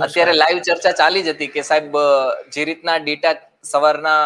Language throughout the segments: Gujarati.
અત્યારે લાઈવ ચર્ચા ચાલી જ હતી કે સાહેબ જે રીતના ડેટા સવારના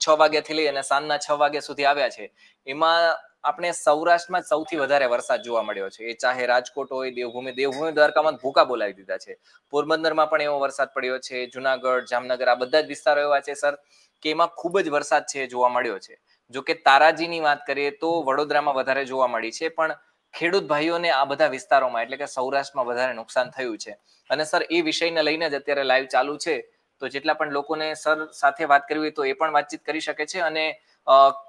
છ વાગ્યાથી લઈ અને સાંજના છ વાગ્યા સુધી આવ્યા છે, એમાં આપણે સૌરાષ્ટ્રમાં સૌથી વધારે વરસાદ જોવા મળ્યો છે. એ ચાહે રાજકોટ હોય, દેવભૂમિ દેવભૂમિ દ્વારકામાં ભૂકા બોલાવી દીધા છે. પોરબંદરમાં પણ એવો વરસાદ પડ્યો છે, જુનાગઢ, જામનગર, આ બધા જ વિસ્તારો એવા છે, સર, કે એમાં ખૂબ જ વરસાદ છે જોવા મળ્યો છે. જો કે તારાજીની વાત કરીએ તો વડોદરામાં વધારે જોવા મળી છે, પણ ખેડૂત ભાઈઓને આ બધા વિસ્તારોમાં, એટલે કે સૌરાષ્ટ્રમાં વધારે નુકસાન થયું છે. અને સર, એ વિષયને લઈને જ અત્યારે લાઈવ ચાલુ છે. તો જેટલા પણ લોકોને સર સાથે વાત કરવી હોય તો એ પણ વાતચીત કરી શકે છે અને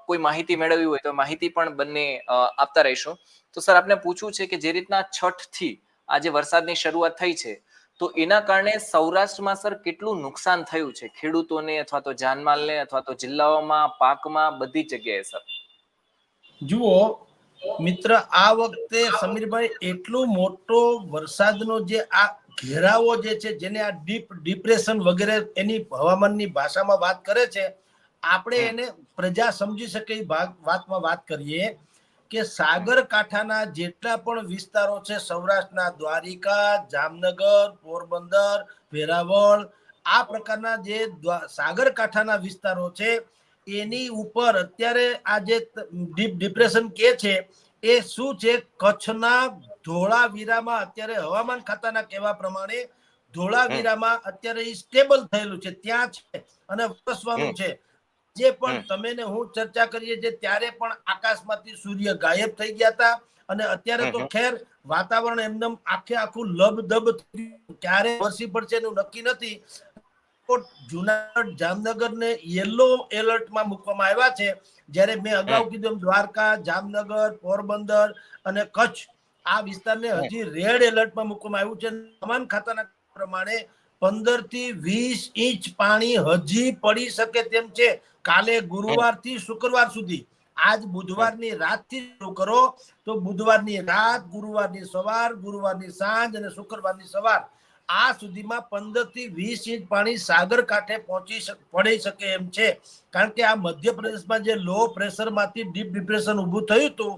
કોઈ માહિતી મેળવવી હોય તો માહિતી પણ બંને આપતા રહીશું. તો સર, આપને પૂછવું છે કે જે રીતના છઠથી આજે વરસાદની શરૂઆત થઈ છે, તો એના કારણે સૌરાષ્ટ્રમાં સર કેટલું નુકસાન થયું છે? ખેડૂતોને અથવા તો જાનમાલને અથવા તો જિલ્લાઓમાં, પાકમાં, બધી જગ્યાએ સર? જુઓ મિત્ર આ વખતે સમીરભાઈ એટલો મોટો વરસાદનો જે આ ઘેરાવો જે છે જેને આ ડીપ ડિપ્રેશન વગેરે એની હવામાનની ભાષામાં વાત કરે છે આપણે એને પ્રજા સમજી શકે વાતમાં વાત કરીએ કે સાગર કાંઠાના જેટલા પણ વિસ્તારો છે સૌરાષ્ટ્રના દ્વારિકા જામનગર પોરબંદર વેરાવળ આ પ્રકારના જે દ્વા- સાગર કાંઠાના વિસ્તારો છે એની ઉપર અત્યારે આ જે ડીપ ડિપ્રેશન કે છે એ શું છે? કચ્છના ધોળાવીરામાં અત્યારે હવામાન ખાતાના કહેવા પ્રમાણે ધોળાવીરામાં અત્યારે સ્ટેબલ થયેલું છે ત્યાં છે અને વસવાનું છે. જે પણ તમે ને હું ચર્ચા કરીએ છીએ ત્યારે પણ આકાશમાંથી સૂર્ય ગાયબ થઈ ગયા હતા અને અત્યારે તો ખેર વાતાવરણ એમનેમ આખે આખું લબદબ થઈ ક્યારે વરસી પડશે એનું નક્કી નથી. રાજકોટ, જુનાગઢ જામનગર ને યલો એલર્ટમાં મૂકવામાં આવ્યા છે. જ્યારે મેં અગાઉ કીધું દ્વારકા જામનગર પોરબંદર અને કચ્છ આ વિસ્તારને હજી રેડ એલર્ટમાં મૂકવામાં આવ્યું છે. હવામાન ખાતાના પ્રમાણે પંદરથી વીસ ઇંચ પાણી હજી પડી શકે તેમ છે. કાલે ગુરુવારથી શુક્રવાર સુધી. આજ બુધવારની રાતથી શરૂ કરો. તો બુધવારની રાત ગુરુવારની સવાર ગુરુવારની સાંજ અને શુક્રવારની સવાર આ સુધીમાં પંદરથી વીસ ઇંચ પાણી સાગર કાંઠે પહોંચી પડી શકે એમ છે. કારણ કે આ મધ્યપ્રદેશમાં જે લો પ્રેશરમાંથી ડીપ ડિપ્રેશન ઊભું થયું હતું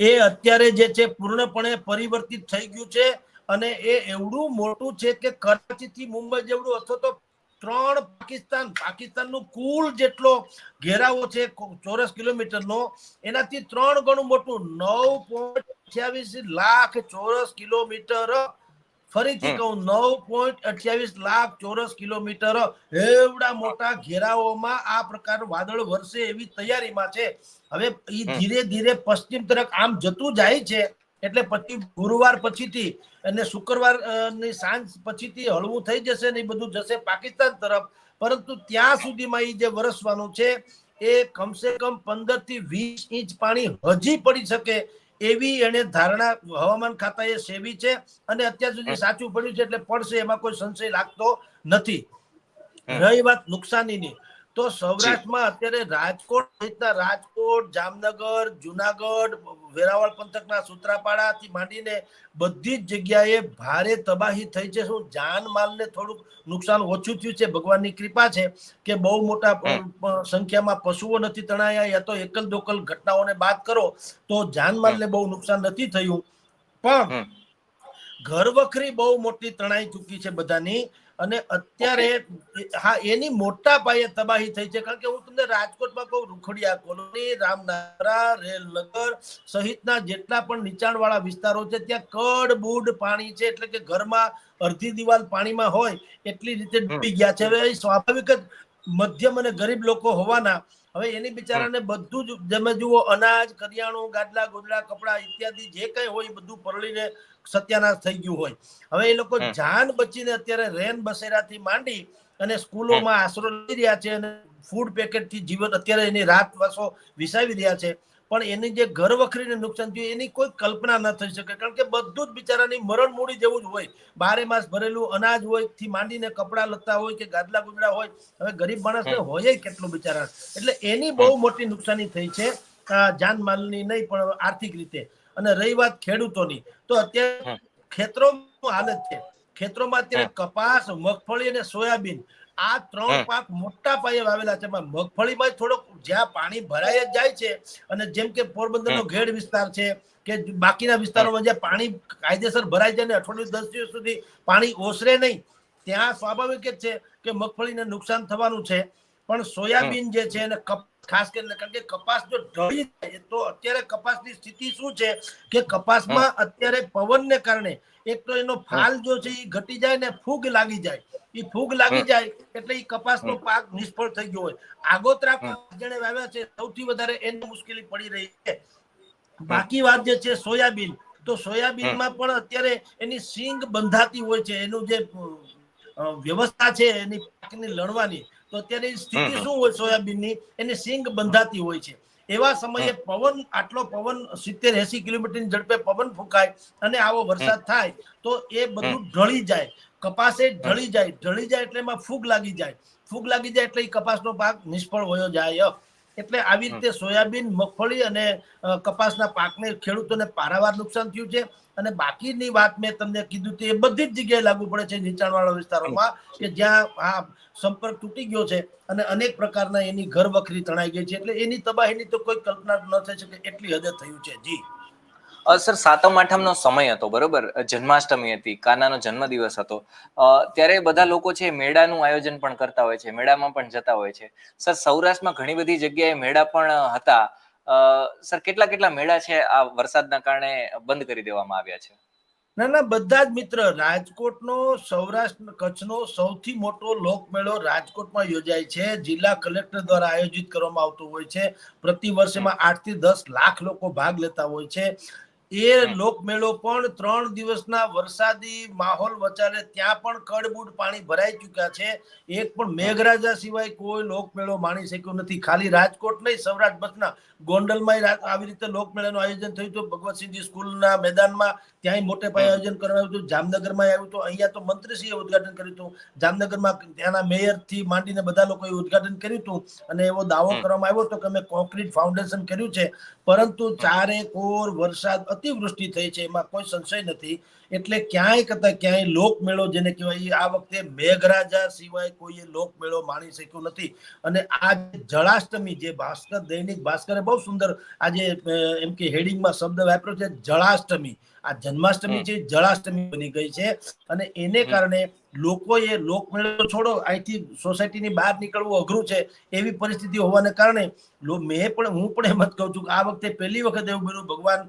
એ અત્યારે જે છે પૂર્ણપણે પરિવર્તિત થઈ ગયું છે અને એ એવડું મોટું છે કે કરાચી થી મુંબઈ જેવડું અથવા તો ત્રણ પાકિસ્તાન પાકિસ્તાનનું કુલ જેટલો ઘેરાવો છે ચોરસ કિલોમીટરનો એનાથી ત્રણ ગણું મોટું નવ પોઈન્ટ અઠ્યાવીસ લાખ ચોરસ કિલોમીટર ફરીથી કહું નવ પોઈન્ટ અઠ્યાવીસ લાખ ચોરસ કિલોમીટર એવડા મોટા ઘેરાઓમાં આ પ્રકાર વાદળ વરસે એવી તૈયારીમાં છે. હવે એ ધીરે ધીરે પશ્ચિમ તરફ આમ જતું જાય છે એટલે પછી ગુરુવાર પછીથી અને શુક્રવારની સાંજ પછીથી હળવું થઈ જશે ને એ બધું જશે પાકિસ્તાન તરફ. પરંતુ ત્યાં સુધીમાં એ જે વરસવાનું છે એ કમસે કમ પંદરથી વીસ ઇંચ પાણી હજી પડી શકે એવી એને ધારણા હવામાન ખાતાએ સેવી છે અને અત્યાર સુધી સાચું પડ્યું છે એટલે પડશે એમાં કોઈ સંશય લાગતો નથી. રહી વાત નુકસાનીની. તો સૌરાષ્ટ્રમાં અત્યારે રાજકોટ સહિતના રાજકોટ જામનગર જુનાગઢ વેરાવળ પંથકના સૂત્રાપાડાથી માંડીને બધી જ જગ્યાએ ભારે તબાહી થઈ છે. શું જાન માલને થોડુંક નુકસાન ઓછું થયું છે? ભગવાનની કૃપા છે કે બહુ મોટા સંખ્યામાં પશુઓ નથી તણાયા યા તો એકલ દોકલ ઘટનાઓને બાદ કરો તો જાનમાલને બહુ નુકસાન નથી થયું. પણ. ઘર વખરી બહુ મોટી તણાઈ ચૂકી છે બધાની. અને અત્યારે હા એની મોટા પાયે તબાહી થઈ છે. કારણ કે હું તમને રાજકોટમાં કહું રૂખડિયા કોલોની રામનારા રેલનગર સહિતના જેટલા પણ નીચાણવાળા વિસ્તારો છે ત્યાં કડ બુડ પાણી છે. એટલે કે ઘરમાં અડધી દિવાલ પાણીમાં હોય એટલી રીતે ડૂબી ગયા છે. હવે સ્વાભાવિક જ મધ્યમ અને ગરીબ લોકો હોવાના હવે એની બિચારાને બધું જ તમે જુઓ અનાજ કરિયાણું ગાદલા ગોદડા કપડા ઇત્યાદિ જે કઈ હોય બધું પરળીને સત્યાનાશ થઈ ગયું હોય. હવે એ લોકો જાન બચીને અત્યારે રેન બસેરાથી માંડી અને સ્કૂલોમાં આશરો લઈ રહ્યા છે અને ફૂડ પેકેટથી જીવન અત્યારે એની રાત વાસો વિસાવી રહ્યા છે. પણ એની જે ઘર વખરીને નુકસાન થયું એની કોઈ કલ્પના ન થઈ શકે. કારણ કે બધું જ બિચારાની મરણ મૂડી જેવું જ હોય. બારે માસ ભરેલું અનાજ હોયથી માંડીને કપડાં લત્તા હોય કે ગાદલા ગુદડા હોય હવે ગરીબ માણસને હોય કેટલું બિચારા. એટલે એની બહુ મોટી નુકસાની થઈ છે જાનમાલની નહીં પણ આર્થિક રીતે. અને રહી વાત ખેડૂતોની. તો અત્યારે ખેતરો હાલત છે. ખેતરોમાં અત્યારે કપાસ મગફળી અને સોયાબીન આ ત્રણ પાક મોટા પાયે વાવેલા છે. મગફળીમાં થોડોક જ્યાં પાણી ભરાય જ જાય છે અને જેમ કે પોરબંદરનો ઘેડ વિસ્તાર છે કે બાકીના વિસ્તારોમાં જ્યાં પાણી કાયદેસર ભરાય જાય ને અઠવાડિયું દસ દિવસ સુધી પાણી ઓસરે નહીં ત્યાં સ્વાભાવિક જ છે કે મગફળીને નુકસાન થવાનું છે. પણ સોયાબીન જે છે એને કપ ખાસ કરીને કારણ કે કપાસ જો ઢળી જાય તો અત્યારે કપાસની સ્થિતિ શું છે કે કપાસમાં અત્યારે પવનને કારણે એક તો એનો ફાલ જો છે એ ઘટી જાય ને ફૂગ લાગી જાય. એ ફૂગ લાગી જાય એટલે એ કપાસનો પાક નિષ્ફળ થઈ ગયો હોય. આગોતરા પાક જેને વાવ્યા છે સૌથી વધારે એની મુશ્કેલી પડી રહી છે. બાકી વાત જે છે સોયાબીન તો સોયાબીનમાં પણ અત્યારે એની સિંગ બંધાતી હોય છે. એનું જે વ્યવસ્થા છે એની પાકની લણવાની તો અત્યારે સ્થિતિ શું હોય સોયાબીનની? એને સિંગ બંધાતી હોય છે. એવા સમયે પવન આટલો પવન સિત્તેર એસી કિલોમીટરની ઝડપે પવન ફૂંકાય અને આવો વરસાદ થાય તો એ બધું ઢળી જાય. કપાસે ઢળી જાય. ઢળી જાય એટલે એમાં ફૂગ લાગી જાય. ફૂગ લાગી જાય એટલે એ કપાસનો પાક નિષ્ફળ હોયો જાય. એટલે આવી રીતે સોયાબીન, મગફળી અને કપાસના પાકને ખેડૂતોને પારાવાર નુકસાન થયું છે. અને બાકીની વાત મેં તમને કીધું તે બધી જ જગ્યાએ લાગુ પડે છે નીચાણવાળા વિસ્તારોમાં, કે જ્યાં આ સંપર્ક તૂટી ગયો છે અને અનેક પ્રકારના એની ઘર વખરી તણાઈ ગઈ છે. એટલે એની તબાહીની તો કોઈ કલ્પના ન થઈ શકે એટલી હદે થયું છે. જી. સર, સાતમ આઠમનો સમય હતો, બરોબર? જન્માષ્ટમી હતી, કાનાનો જન્મદિવસ હતો. ત્યારે બધા લોકો છે, મેળાનું આયોજન પણ કરતા હોય છે, મેળામાં પણ જતા હોય છે. સર, સૌરાષ્ટ્રમાં ઘણી બધી જગ્યાએ મેળા પણ હતા. સર, કેટલા કેટલા મેળા છે, આ વરસાદના કારણે બંધ કરી દેવામાં આવ્યા છે? ના ના, બધા જ મિત્ર, રાજકોટનો સૌરાષ્ટ્ર કચ્છનો સૌથી મોટો લોકમેળો રાજકોટમાં યોજાય છે. જિલ્લા કલેક્ટર દ્વારા આયોજિત કરવામાં આવતો હોય છે. પ્રતિ વર્ષેમાં આઠથી દસ લાખ લોકો ભાગ લેતા હોય છે. એ લોકમેળો પણ ત્રણ દિવસના વરસાદી માહોલ વચાલે ત્યાં પણ કડબૂડ પાણી ભરાઈ ચુક્યા છે. એક પણ મેઘરાજા સિવાય કોઈ લોકમેળો માણી શક્યો નથી. ખાલી રાજકોટ નહીં સૌરાષ્ટ્ર બસના ગોંડલમાં આવી રીતે લોકમેળાનું આયોજન થયું હતું. ભગવતસિંહજી સ્કૂલના મેદાનમાં ત્યાંય મોટે પાયે આયોજન કરવામાં આવ્યું હતું. જામનગરમાં આવ્યું હતું. અહીંયા તો મંત્રીશ્રીએ ઉદઘાટન કર્યું હતું. જામનગરમાં ત્યાંના મેયરથી માંડીને બધા લોકોએ ઉદઘાટન કર્યું હતું અને એવો દાવો કરવામાં આવ્યો હતો કે અમે કોન્ક્રીટ ફાઉન્ડેશન કર્યું છે. પરંતુ ચારે કોર વરસાદ અતિવૃષ્ટિ થઈ છે એમાં કોઈ સંશય નથી. એટલે ક્યાંય કરતા ક્યાંય લોકમેળો જેને કહેવાય આ વખતે મેઘરાજા સિવાય કોઈએ લોકમેળો માણી શક્યો નથી. અને આ જળાષ્ટમી જે ભાસ્કર દૈનિક ભાસ્કરે બહુ સુંદર આજે એમ કે હેડિંગમાં શબ્દ વાપર્યો છે જળાષ્ટમી. આ જન્માષ્ટમી છે જળાષ્ટમી બની ગઈ છે. અને એને કારણે લોકોએ લોકમેળો છોડો અહીંથી સોસાયટીની બહાર નીકળવું અઘરું છે એવી પરિસ્થિતિ હોવાને કારણે મેં પણ હું પણ એમ જ કહું છું કે આ વખતે પહેલી વખત એવું બન્યું. ભગવાન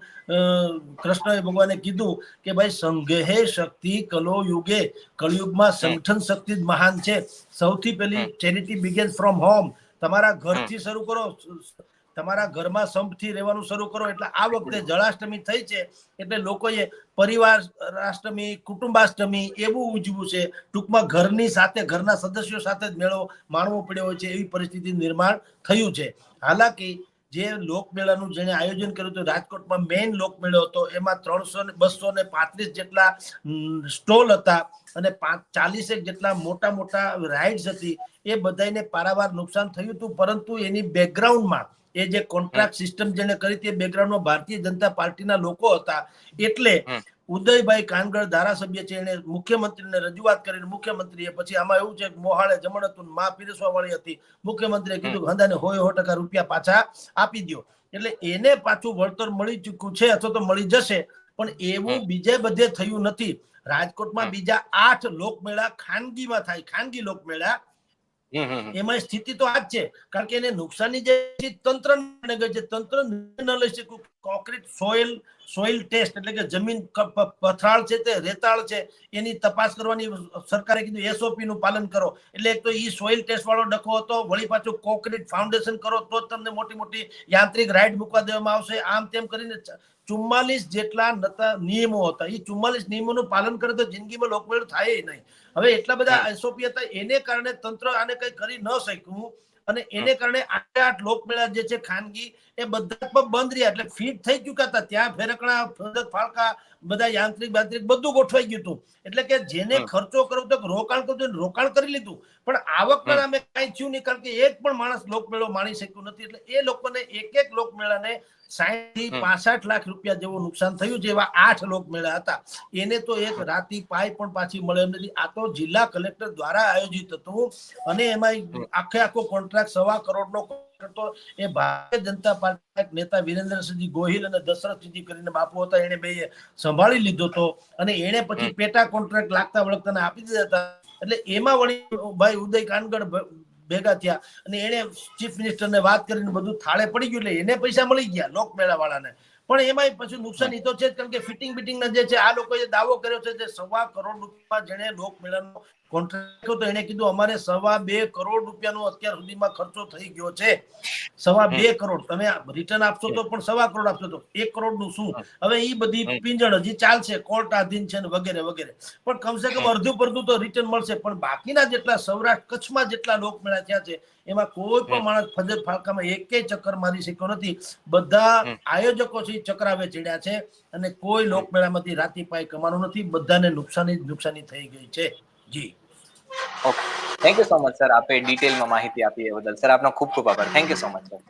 કૃષ્ણએ ભગવાને કીધું કે ભાઈ સંઘે શક્તિ કલો યુગે. કળિયુગમાં સંગઠન શક્તિ જ મહાન છે. સૌથી પહેલી ચેરિટી બિગેન્સ ફ્રોમ હોમ તમારા ઘરથી શરૂ કરો. તમારા ઘરમાં સંપથી રહેવાનું શરૂ કરો. એટલે આ વખતે જળાષ્ટમી થઈ છે. એટલે લોકોએ પરિવાર અષ્ટમી કુટુંબાષ્ટમી એવું ઉજવું છે. ટૂંકમાં ઘરની સાથે ઘરના સદસ્યો સાથે જ મેળો માણવો પડ્યો હોય છે. એવી પરિસ્થિતિ નિર્માણ થયું છે. હાલાકી જે લોકમેળાનું જેને આયોજન કર્યું હતું રાજકોટમાં મેઇન લોકમેળો હતો એમાં ત્રણસો ને બસો ને પાંત્રીસ જેટલા સ્ટોલ હતા અને ચાલીસેક જેટલા મોટા મોટા રાઇડ્સ હતી એ બધાને પારાવાર નુકસાન થયું હતું પરંતુ એની બેકગ્રાઉન્ડમાં એ જે કોન્ટ્રાક્ટ સિસ્ટમ જેને કરી હતી બેકગ્રાઉન્ડમાં ભારતીય જનતા પાર્ટીના લોકો હતા એટલે. ઉદયભાઈ કાનગર ધારાસભ્ય છે એને મુખ્યમંત્રીને રજૂઆત કરીને મુખ્યમંત્રીએ પછી આમાં એવું છે કે મોહાળે જમણ હતું માં પીરસવા વાળી હતી. મુખ્યમંત્રીએ કીધું કે હોય હો ટકા રૂપિયા પાછા આપી દો એટલે એને પાછું વળતર મળી ચૂક્યું છે અથવા તો મળી જશે પણ એવું બીજે બધે થયું નથી. રાજકોટમાં બીજા આઠ લોકમેળા ખાનગીમાં થાય. ખાનગી લોકમેળા. એમાં સ્થિતિ તો આ છે. કારણ કે એને નુકસાની જે તંત્ર છે. તંત્ર ન લઈ શક્યું કોન્ક્રીટ સોઇલ સોઇલ ટેસ્ટ એટલે કે જમીન પથરાળ છે તે રેતાળ છે, એની તપાસ કરવાની સરકારે કીધું એસઓપી નું પાલન કરો. એટલે એક તો ઈ સોઇલ ટેસ્ટ વાળો ડખો હતો, વળી પાછું કોન્ક્રીટ ફાઉન્ડેશન કરો, તો જ તમને મોટી મોટી યાંત્રિક રાઇડ મૂકવા દેવામાં આવશે. આમ તેમ કરીને ચુમ્માલીસ જેટલા નિયમો હતા. એ ચુમ્માલીસ નિયમોનું પાલન કરે તો જિંદગીમાં લોકમેળ થાય નહીં. હવે એટલા બધા એસઓપી હતા એને કારણે તંત્ર આને કઈ કરી ન શક્યું અને એને કારણે આઠે આઠ લોકમેળા જે છે ખાનગી એ બધા પણ બંધ રહ્યા. એટલે ફીટ થઈ ચુક્યા હતા ત્યાં ફેરકણા ફરજત ફાળકા બધા યાંત્રિક બાંત્રિક બધું ગોઠવાઈ ગયું હતું. એટલે કે જેને ખર્ચો કરવો તો રોકાણ કરવું રોકાણ કરી લીધું. પણ આવકના પણ નામે કાંઈ થયું નહીં કારણ કે એક પણ માણસ લોકમેળો માણી શક્યું નથી. એટલે એ લોકોને એક એક લોકમેળાને થી પાસઠ લાખ રૂપિયા જેવું નુકસાન થયું જેવા આઠ લોકમેળા હતા. એને તો એક રાતી પાય પણ પાછી મળે એમ નથી. આ તો જિલ્લા કલેક્ટર દ્વારા આયોજિત હતું અને એમાં આખે આખો કોન્ટ્રાક્ટ સવા કરોડનો તો એ ભારતીય જનતા પાર્ટીના એક નેતા વિરેન્દ્રસિંહજી ગોહિલ અને દશરથસિંહજી કરીને બાપુ હતા. એને બે સંભાળી લીધો હતો અને એને પછી પેટા કોન્ટ્રાક્ટ લાગતા વળગતાને આપી દીધા હતા. એટલે એમાં વળી ભાઈ ઉદય કાનગડ ભેગા થયા. અને એને ચીફ મિનિસ્ટરને વાત કરીને બધું થાળે પડી ગયું એટલે એને પૈસા મળી ગયા લોકમેળા વાળાને પણ એમાંય પછી નુકસાન ઈ તો છે કારણ કે ફિટિંગ બિટિંગ જે છે, આ લોકોએ દાવો કર્યો છે જે સવા કરોડ રૂપિયા જેણે લોકમેળાનો કોન્ટ્રાક્ટ તો એને કીધું અમારે સવા બે કરોડ રૂપિયાનો અત્યાર સુધીમાં ખર્ચો થઈ ગયો છે. સવા બે કરોડ. તમે રિટર્ન આપશો તો પણ સવા કરોડ આપશો તો. એક કરોડનું શું હવે એ બધી પિંજણ હજી ચાલશે કોર્ટ આધીન છે ને વગેરે વગેરે. પણ કમસે કમ અડધું પડધું તો રિટર્ન મળશે. પણ બાકીના જેટલા સૌરાષ્ટ્ર કચ્છમાં જેટલા લોકમેળા થયા છે એમાં કોઈ પણ. માણસ ફજર ફાળકામાં એકેય ચક્કર મારી શક્યો નથી. બધા આયોજકો છે ચક્રાવે ચડ્યા છે અને કોઈ લોકમેળામાંથી રાતી પાય કમાવાનું નથી. બધાને નુકસાની જ નુકસાની થઈ ગઈ છે. જી. Okay thank you so much sir આપે ડિટેલમાં માહિતી આપી એ બદલ. સર આપનો ખૂબ ખૂબ આભાર. Thank you so much sir